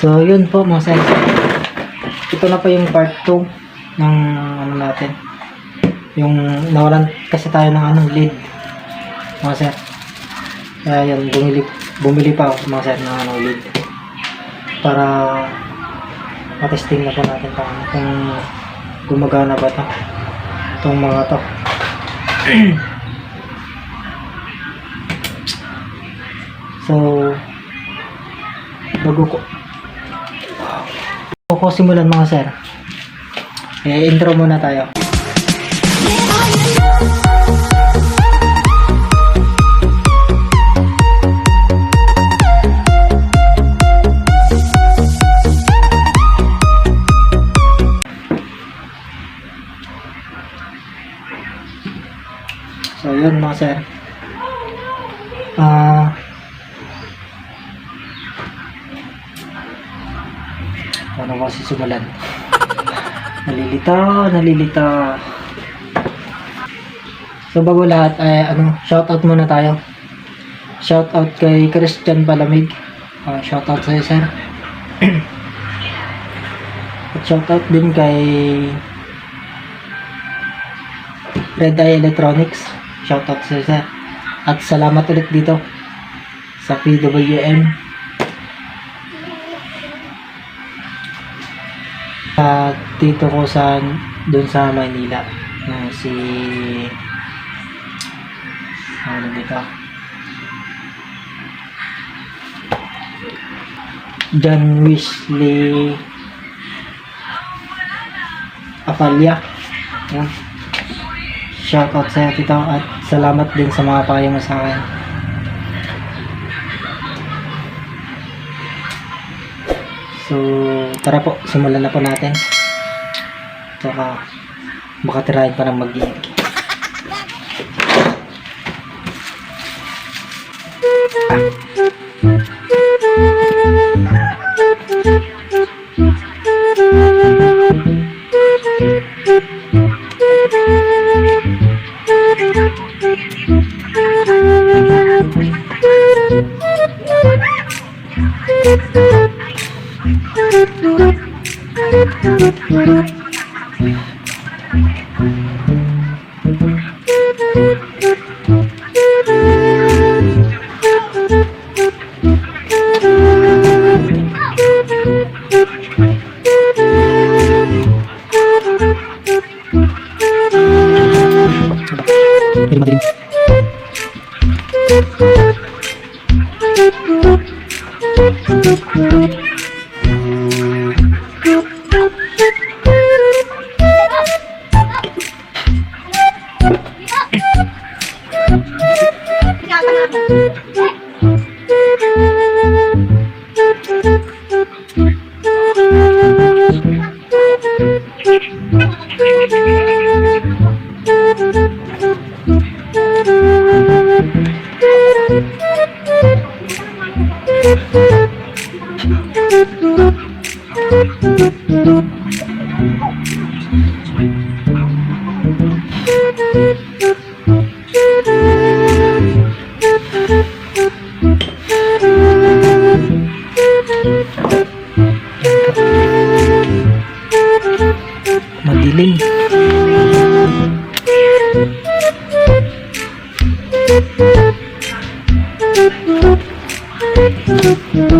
So, yun po mga sir. Ito na po yung part 2 ng ano natin. Yung nawalan kasi tayo ng anong lead. Mga sir. Kaya yun, bumili, bumili pa ako mga sir ng ano lead. Para matesting na po natin kung, kung gumagana ba to. Itong mga to. so, bago ko bago ko simulan mga sir. Eh, intro muna tayo. So yun mga sir. Ah Paano ko sisimulan? nalilita, nalilita. So bago lahat, ay ano, shoutout muna tayo. Shoutout kay Christian Palamig. Uh, shoutout sa'yo, sir. At shoutout din kay Red Eye Electronics. Shoutout sa'yo, sir. At salamat ulit dito sa PWM at dito ko sa doon sa Manila na si ano dito? John Wesley Apalia. Yan shoutout sa tito at salamat din sa mga payo mo sa akin. So, tara po, simulan na po natin. Tsaka, baka tirahin pa ng mag Pero Madilim. Ah,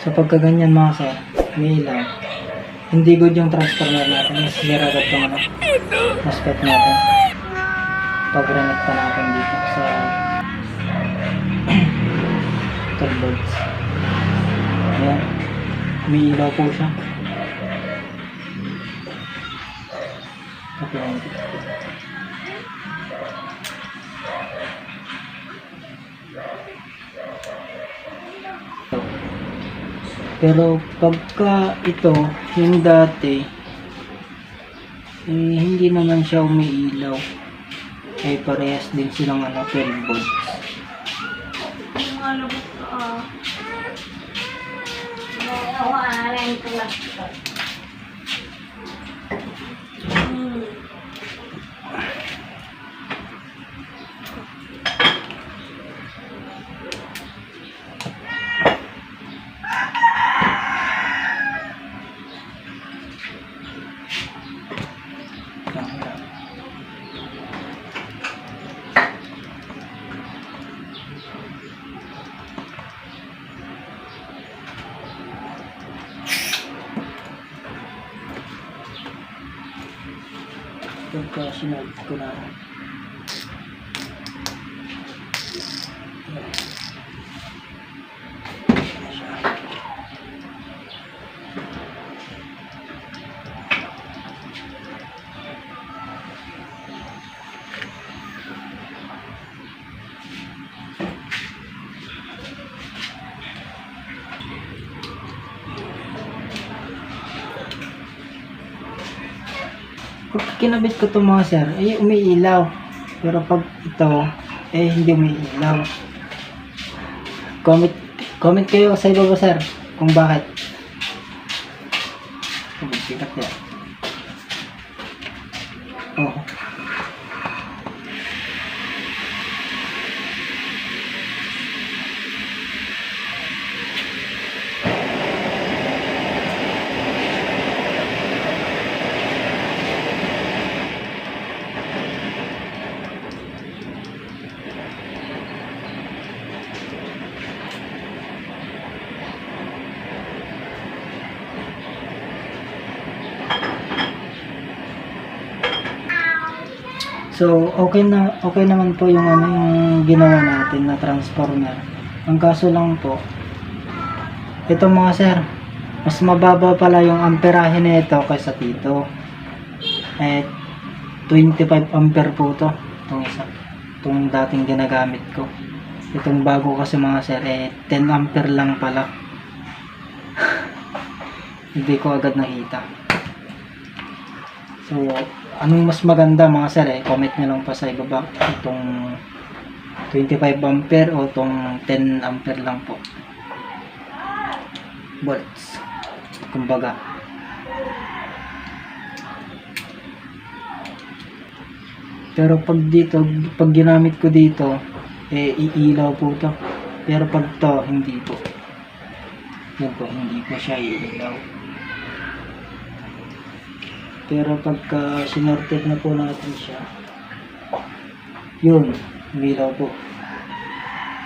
So pagka ganyan mga sir, may ilaw. Hindi good yung transformer natin. Mas sira agad yung ano, MOSFET natin. Pag reconnect pa natin dito sa 12 volts. Ayan. May ilaw po siya. Okay. Pero pagka ito, yung dati, eh, hindi naman siya umiilaw. Eh, parehas din silang ano, 12 volts. Yung ano ko, ah. Nawawalan ko lang. Pagka sinod Pag kinabit ko to mga sir, eh umiilaw. Pero pag ito, eh hindi umiilaw. Comment, comment kayo sa ibaba sir, kung bakit. Bigat yan. So, okay na okay naman po yung ano yung ginawa natin na transformer. Ang kaso lang po ito mga sir, mas mababa pala yung amperahe nito kaysa dito. Eh 25 ampere po to. Itong isa. Itong dating ginagamit ko. Itong bago kasi mga sir eh 10 ampere lang pala. Hindi ko agad nakita. So, anong mas maganda mga sir eh, comment nyo lang pa sa ibaba. Itong 25 ampere o itong 10 ampere lang po? Volts. Kumbaga. Pero pag dito pag ginamit ko dito eh iilaw po to. Pero pag to hindi po. Yan po hindi po siya iilaw pero pagka sinorted na po natin siya, yun, umilaw po.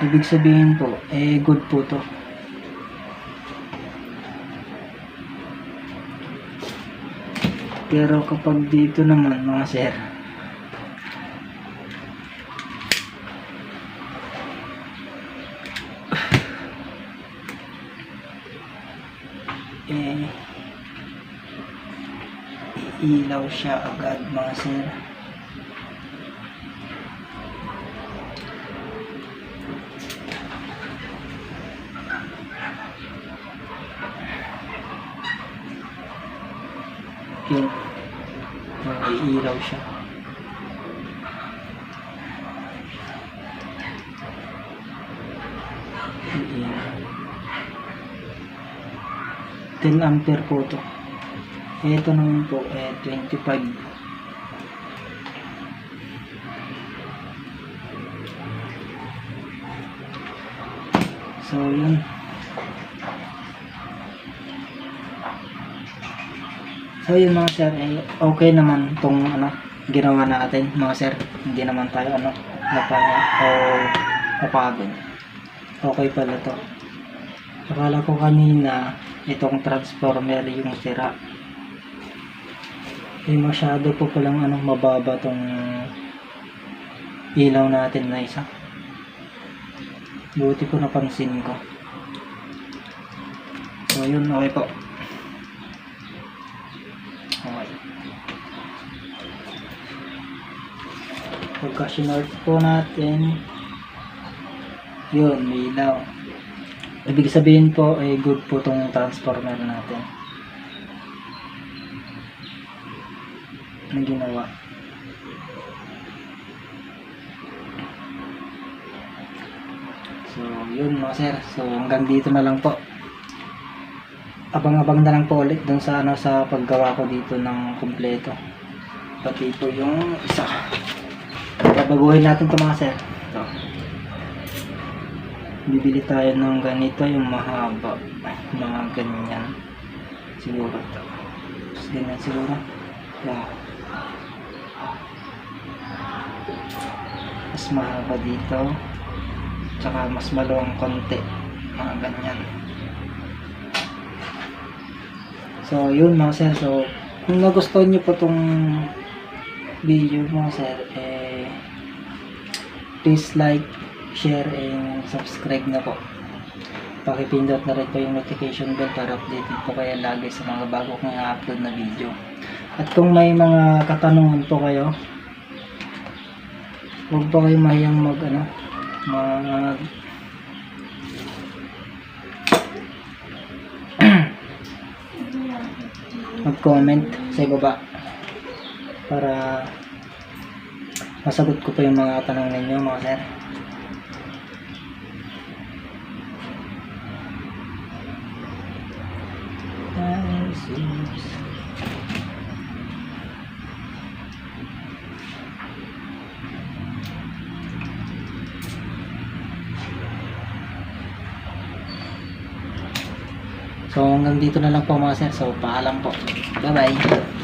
Ibig sabihin po, eh good po to. Pero kapag dito naman mga sir, eh, ilaw siya agad mga sir. Yun. May ilaw siya. 10 ampere po to. Ito naman po, eh, 25. So, yun. So, yun mga sir, eh, okay naman tong ano, ginawa natin mga sir. Hindi naman tayo ano, napa, o napagod. Okay pala to. Akala ko kanina, itong transformer yung sira. Eh, masyado po palang ano, mababa tong ilaw natin na isa. Buti ko napansin ko. So, yun, okay po. Okay. Pagka sinort po natin, yun, may ilaw. Ibig sabihin po, ay good po tong transformer natin. Na ginawa. So, yun mga sir. So, hanggang dito na lang po. Abang-abang na lang po ulit dun sa ano sa paggawa ko dito ng kumpleto. Pati po yung isa. Babaguhin natin to mga sir. Ito. Bibili tayo ng ganito yung mahaba. Mga ganyan. Siguro ito. Ganyan siguro. Yan. Mas mahaba dito. Tsaka mas maluwang konti. Mga ganyan. So yun mga sir. So kung nagustuhan nyo po tong video mga sir eh please like share and subscribe na po. Pakipindot na rin po yung notification bell para updated po kayo lagi sa mga bago kong i-upload na video. At kung may mga katanungan po kayo huwag po kayo mahiyang mag ano mag mag-comment sa ibaba para masagot ko pa yung mga tanong ninyo mga sir. Nice. So hanggang dito na lang po mga sir. So paalam po. Bye bye.